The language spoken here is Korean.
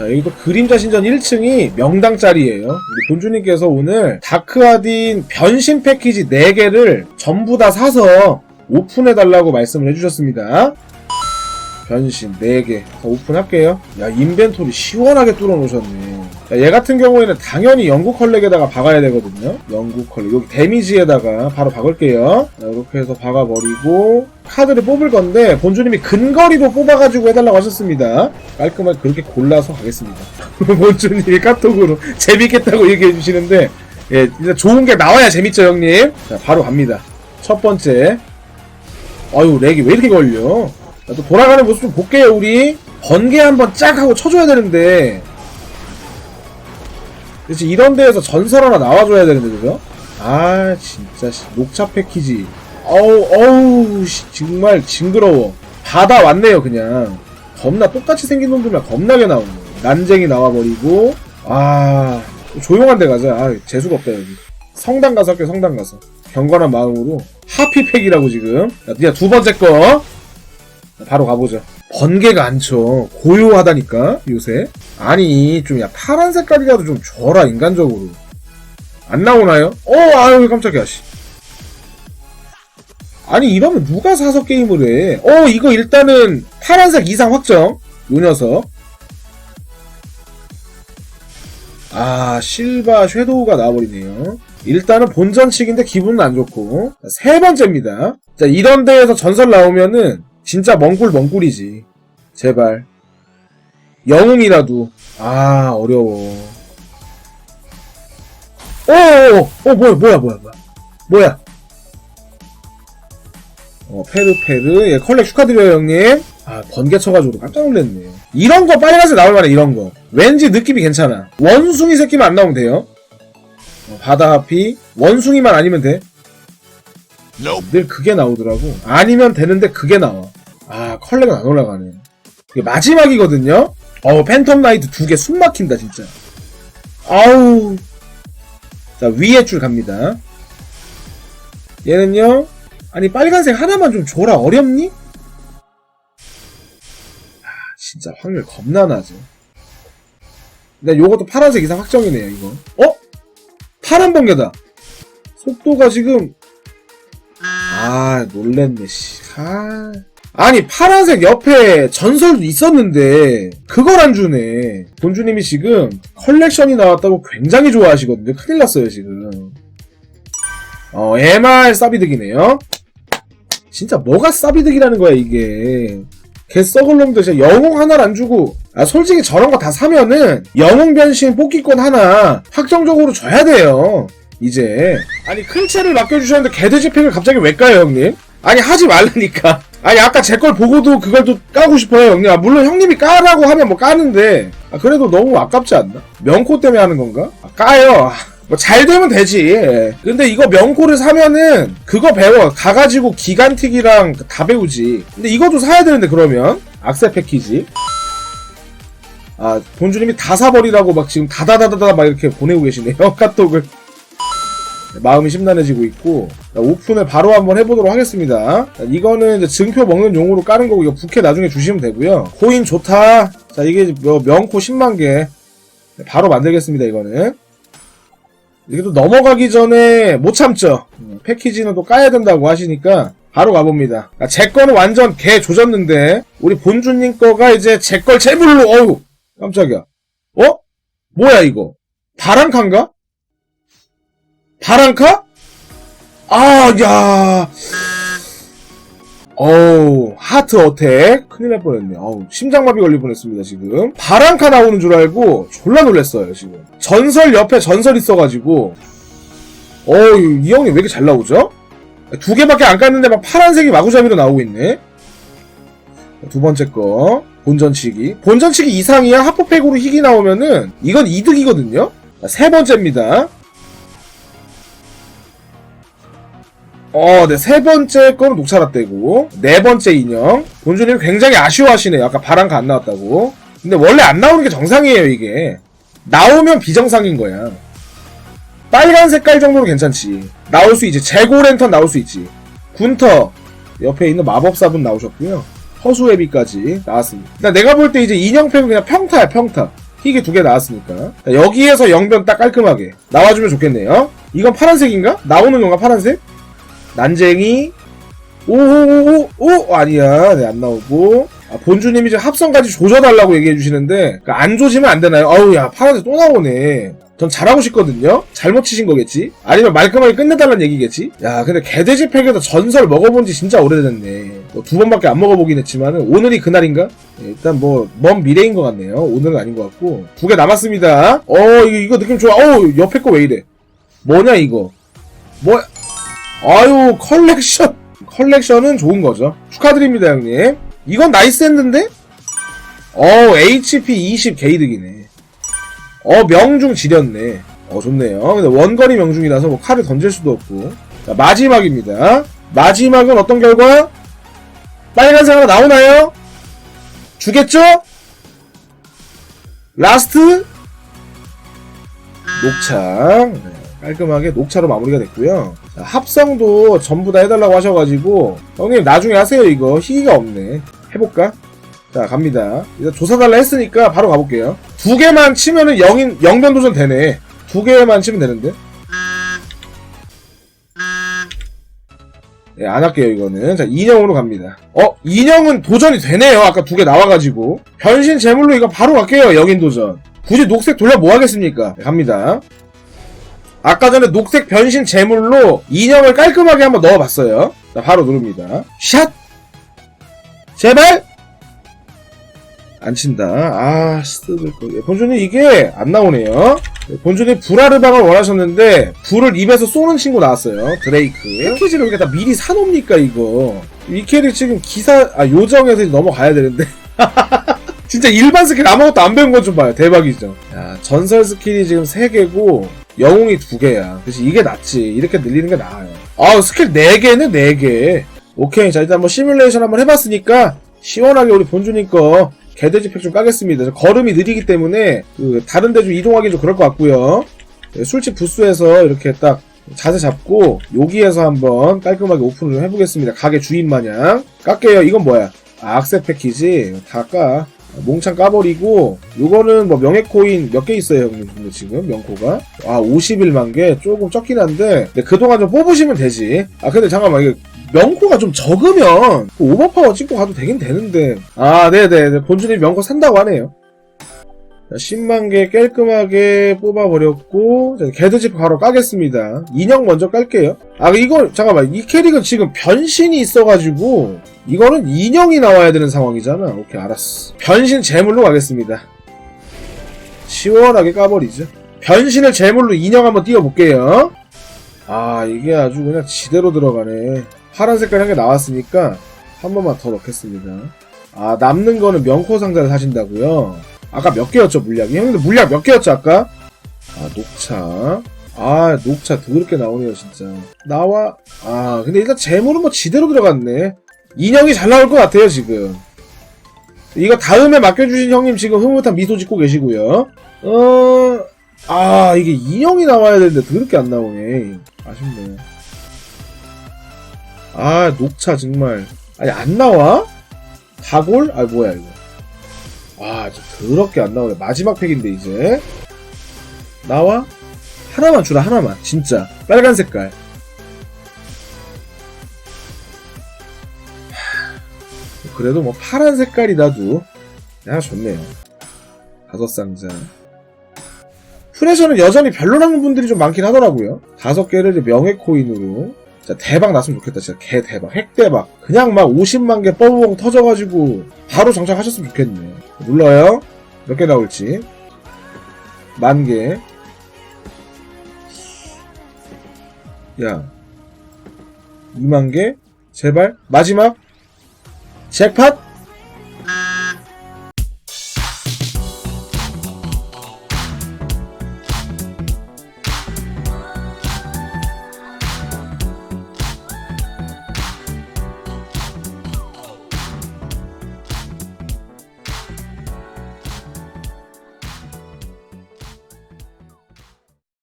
자, 여기도 그림자 신전 1층이 명당짜리예요. 우리 본주님께서 오늘 다크아딘 변신 패키지 4개를 전부 다 사서 오픈해달라고 말씀을 해주셨습니다. 변신 4개. 자, 오픈할게요. 야, 인벤토리 시원하게 뚫어놓으셨네. 자, 얘 같은 경우에는 당연히 영국 컬렉에다가 박아야 되거든요. 영국 컬렉. 여기 데미지에다가 바로 박을게요. 자, 이렇게 해서 박아버리고, 카드를 뽑을 건데, 본주님이 근거리로 뽑아가지고 해달라고 하셨습니다. 깔끔하게 그렇게 골라서 가겠습니다. 본주님이 카톡으로 재밌겠다고 얘기해 주시는데, 예, 진짜 좋은 게 나와야 재밌죠, 형님? 자, 바로 갑니다. 첫 번째. 아유, 렉이 왜 이렇게 걸려? 자, 또 돌아가는 모습 좀 볼게요, 우리. 번개 한번 쫙 하고 쳐줘야 되는데. 그치, 이런 데에서 전설 하나 나와줘야 되는데, 그죠? 아, 진짜, 씨, 녹차 패키지. 어우, 어우, 씨, 정말 징그러워. 바다 왔네요, 그냥. 겁나, 똑같이 생긴 놈들만 겁나게 나오네. 난쟁이 나와버리고, 아, 조용한 데 가자. 아, 재수가 없다, 여기. 성당 가서 할게요, 성당 가서. 경건한 마음으로. 하피팩이라고 지금. 자, 니가 두 번째 거. 바로 가보죠. 번개가 안 쳐. 고요하다니까, 요새. 아니, 좀, 야, 파란 색깔이라도 좀 줘라, 인간적으로. 안 나오나요? 어, 아유, 깜짝이야, 씨. 아니, 이러면 누가 사서 게임을 해? 어, 이거 일단은 파란색 이상 확정. 요 녀석. 아, 실바 섀도우가 나와버리네요. 일단은 본전칙인데 기분은 안 좋고. 자, 세 번째입니다. 자, 이런 데에서 전설 나오면은 진짜 멍꿀 멍꿀이지. 제발. 영웅이라도. 아, 어려워. 오, 어, 뭐야, 뭐야, 뭐야, 뭐야. 뭐야. 어, 페르, 페르. 예, 컬렉 축하드려요, 형님. 아, 번개 쳐가지고 깜짝 놀랐네. 이런 거 빨간색 나올 만해, 이런 거. 왠지 느낌이 괜찮아. 원숭이 새끼만 안 나오면 돼요. 어, 바다 하피. 원숭이만 아니면 돼. 늘 그게 나오더라고. 아니면 되는데 그게 나와. 아, 컬렉은 안 올라가네. 이게 마지막이거든요? 어우, 팬텀 라이트 두 개 숨 막힌다, 진짜. 아우. 자, 위에 줄 갑니다. 얘는요? 아니, 빨간색 하나만 좀 줘라. 어렵니? 아, 진짜 확률 겁나 나죠. 근데 요것도 파란색 이상 확정이네요, 이거. 어? 파란 번개다. 속도가 지금 아, 놀랬네, 씨. 아. 아니, 파란색 옆에 전설도 있었는데, 그걸 안 주네. 본주님이 지금 컬렉션이 나왔다고 굉장히 좋아하시거든요. 큰일 났어요, 지금. 어, MR 싸비득이네요. 진짜 뭐가 싸비득이라는 거야, 이게. 개 썩을 놈들 진짜 영웅 하나를 안 주고, 아, 솔직히 저런 거 다 사면은, 영웅 변신 뽑기권 하나 확정적으로 줘야 돼요. 이제. 아니, 큰 채를 맡겨주셨는데 개돼지 팩을 갑자기 왜 까요, 형님? 아니, 하지 말라니까. 아니, 아까 제 걸 보고도 그걸 또 까고 싶어요, 형님. 아, 물론 형님이 까라고 하면 뭐 까는데, 아, 그래도 너무 아깝지 않나? 명코 때문에 하는 건가? 아, 까요. 아, 뭐잘 되면 되지. 예. 근데 이거 명코를 사면은 그거 배워. 가가지고 기간틱이랑 다 배우지. 근데 이것도 사야 되는데 그러면 악세 패키지. 아 본주님이 다 사버리라고 막 지금 다다다다다 막 이렇게 보내고 계시네요 카톡을. 네, 마음이 심란해지고 있고 자, 오픈을 바로 한번 해보도록 하겠습니다. 자, 이거는 증표 먹는 용으로 까는 거고 이거 부캐 나중에 주시면 되고요. 코인 좋다. 자 이게 뭐 명코 10만 개 네, 바로 만들겠습니다 이거는. 이게 또 넘어가기 전에 못 참죠. 음, 패키지는 또 까야 된다고 하시니까 바로 가봅니다. 아, 제 거는 완전 개 조졌는데 우리 본주님 거가 이제 제걸 채물로 어우 깜짝이야. 어? 뭐야 이거? 바람칸가? 바람카? 아, 야. 어우, 하트 어택. 큰일 날 뻔했네. 어우, 심장마비 걸릴 뻔했습니다, 지금. 바람카 나오는 줄 알고 졸라 놀랐어요, 지금. 전설 옆에 전설 있어가지고. 어우, 이 형님 왜 이렇게 잘 나오죠? 두 개밖에 안 깠는데 막 파란색이 마구잡이로 나오고 있네. 두 번째 거. 본전치기. 본전치기 이상이야 하프팩으로 희귀 나오면은 이건 이득이거든요. 세 번째입니다. 어, 네, 세 번째 거는 녹차라떼고, 네 번째 인형. 본주님 굉장히 아쉬워하시네요. 아까 바람가 안 나왔다고. 근데 원래 안 나오는 게 정상이에요, 이게. 나오면 비정상인 거야. 빨간 색깔 정도는 괜찮지. 나올 수 있지. 재고 랜턴 나올 수 있지. 군터. 옆에 있는 마법사분 나오셨고요. 허수애비까지 나왔습니다. 그러니까 내가 볼 때 이제 인형팩은 그냥 평타야, 평타. 희귀 두 개 나왔으니까. 자, 여기에서 영변 딱 깔끔하게 나와주면 좋겠네요. 이건 파란색인가? 나오는 건가, 파란색? 난쟁이. 오오오오, 오! 아니야. 네, 안 나오고. 아, 본주님이 이제 합성까지 조져달라고 얘기해 주시는데, 그안 조지면 안 되나요? 어우, 야, 파란색 또 나오네. 전 잘하고 싶거든요? 잘못 치신 거겠지? 아니면 말끔하게 끝내달라는 얘기겠지? 야, 근데 개돼지 팩에서 전설 먹어본 지 진짜 오래됐네. 뭐 두 번밖에 안 먹어보긴 했지만, 오늘이 그날인가? 예, 일단 뭐, 먼 미래인 것 같네요. 오늘은 아닌 것 같고. 두 개 남았습니다. 어, 이거, 이거 느낌 좋아. 어우, 옆에 거 왜 이래? 뭐냐, 이거? 뭐, 아유, 컬렉션. 컬렉션은 좋은 거죠. 축하드립니다, 형님. 이건 나이스 했는데? 어, HP 20 게이득이네. 어, 명중 지렸네. 어, 좋네요. 근데 원거리 명중이라서 뭐 칼을 던질 수도 없고. 자, 마지막입니다. 마지막은 어떤 결과? 빨간색 하나 나오나요? 주겠죠? 라스트? 녹차. 네, 깔끔하게 녹차로 마무리가 됐고요. 자, 합성도 전부 다 해달라고 하셔가지고 형님 나중에 하세요 이거 희귀가 없네. 해볼까? 자 갑니다. 일단 조사달라 했으니까 바로 가볼게요. 두 개만 치면은 영인 영변 도전 되네. 두 개만 치면 되는데. 예, 안 할게요, 이거는. 자, 인형으로 갑니다. 어, 인형은 도전이 되네요. 아까 두 개 나와가지고. 변신 제물로 이거 바로 갈게요, 영인 도전. 굳이 녹색 돌려 뭐 하겠습니까? 네, 갑니다. 아까 전에 녹색 변신 제물로 인형을 깔끔하게 한번 넣어봤어요. 자, 바로 누릅니다. 샷! 제발! 안 친다. 아, 쓰들 거. 예, 본주님 이게 안 나오네요. 네, 본주님 불아르방을 원하셨는데, 불을 입에서 쏘는 친구 나왔어요. 드레이크. 패키지를 이렇게 다 미리 사놓습니까, 이거? 이 캐릭 지금 기사, 아, 요정에서 넘어가야 되는데. 진짜 일반 스킬 아무것도 안 배운 것좀 봐요. 대박이죠. 야, 전설 스킬이 지금 3개고, 영웅이 2개야. 그래서 이게 낫지. 이렇게 늘리는 게 나아요. 아, 스킬 4개네, 4개. 오케이. 자, 일단 한번 시뮬레이션 한번 해봤으니까, 시원하게 우리 본주님 거, 개돼지 팩 좀 까겠습니다. 저 걸음이 느리기 때문에, 그, 다른 데 좀 이동하기 좀 그럴 것 같고요 네, 술집 부스에서 이렇게 딱, 자세 잡고, 여기에서 한번 깔끔하게 오픈을 좀 해보겠습니다. 가게 주인 마냥. 깎게요. 이건 뭐야? 아, 악세 패키지. 다 까. 몽창 까버리고 요거는 뭐 명예 코인 몇 개 있어요 형님? 지금 명코가? 아 51만 개? 조금 적긴 한데 그동안 좀 뽑으시면 되지. 아 근데 잠깐만 이게 명코가 좀 적으면 그 오버파워 찍고 가도 되긴 되는데. 아 네네 본주님 명코 산다고 하네요. 자, 10만 개 깔끔하게 뽑아버렸고 자, 개드집 바로 까겠습니다. 인형 먼저 깔게요. 아 이거 잠깐만. 이 캐릭은 지금 변신이 있어가지고 이거는 인형이 나와야 되는 상황이잖아. 오케이 알았어. 변신 제물로 가겠습니다. 시원하게 까버리죠. 변신을 제물로 인형 한번 띄워볼게요. 아 이게 아주 그냥 지대로 들어가네. 파란 색깔 한 개 나왔으니까 한 번만 더 넣겠습니다. 아 남는 거는 명코 상자를 사신다고요 아까 몇 개였죠 물약이? 형님들 물약 몇 개였죠 아까? 아 녹차. 아 녹차 더럽게 나오네요 진짜. 나와 아 근데 일단 재물은 뭐 지대로 들어갔네. 인형이 잘 나올 것 같아요 지금. 이거 다음에 맡겨주신 형님 지금 흐뭇한 미소 짓고 계시고요. 어... 아 이게 인형이 나와야 되는데 더럽게 안 나오네. 아쉽네. 아 녹차 정말. 아니 안 나와? 다골? 아 뭐야 이거 아, 저 더럽게 안 나오네. 마지막 팩인데, 이제. 나와? 하나만 주라, 하나만. 진짜. 빨간 색깔. 하, 그래도 뭐, 파란 색깔이라도, 야, 좋네요. 다섯 상자. 프레셔는 여전히 별로라는 분들이 좀 많긴 하더라고요. 다섯 개를 명예 코인으로. 진짜 대박 났으면 좋겠다. 진짜 개 대박. 핵 대박. 그냥 막 50만 개 뻐벅 터져가지고, 바로 장착하셨으면 좋겠네. 눌러요. 몇 개 나올지. 만 개. 야. 2만 개. 제발. 마지막. 잭팟.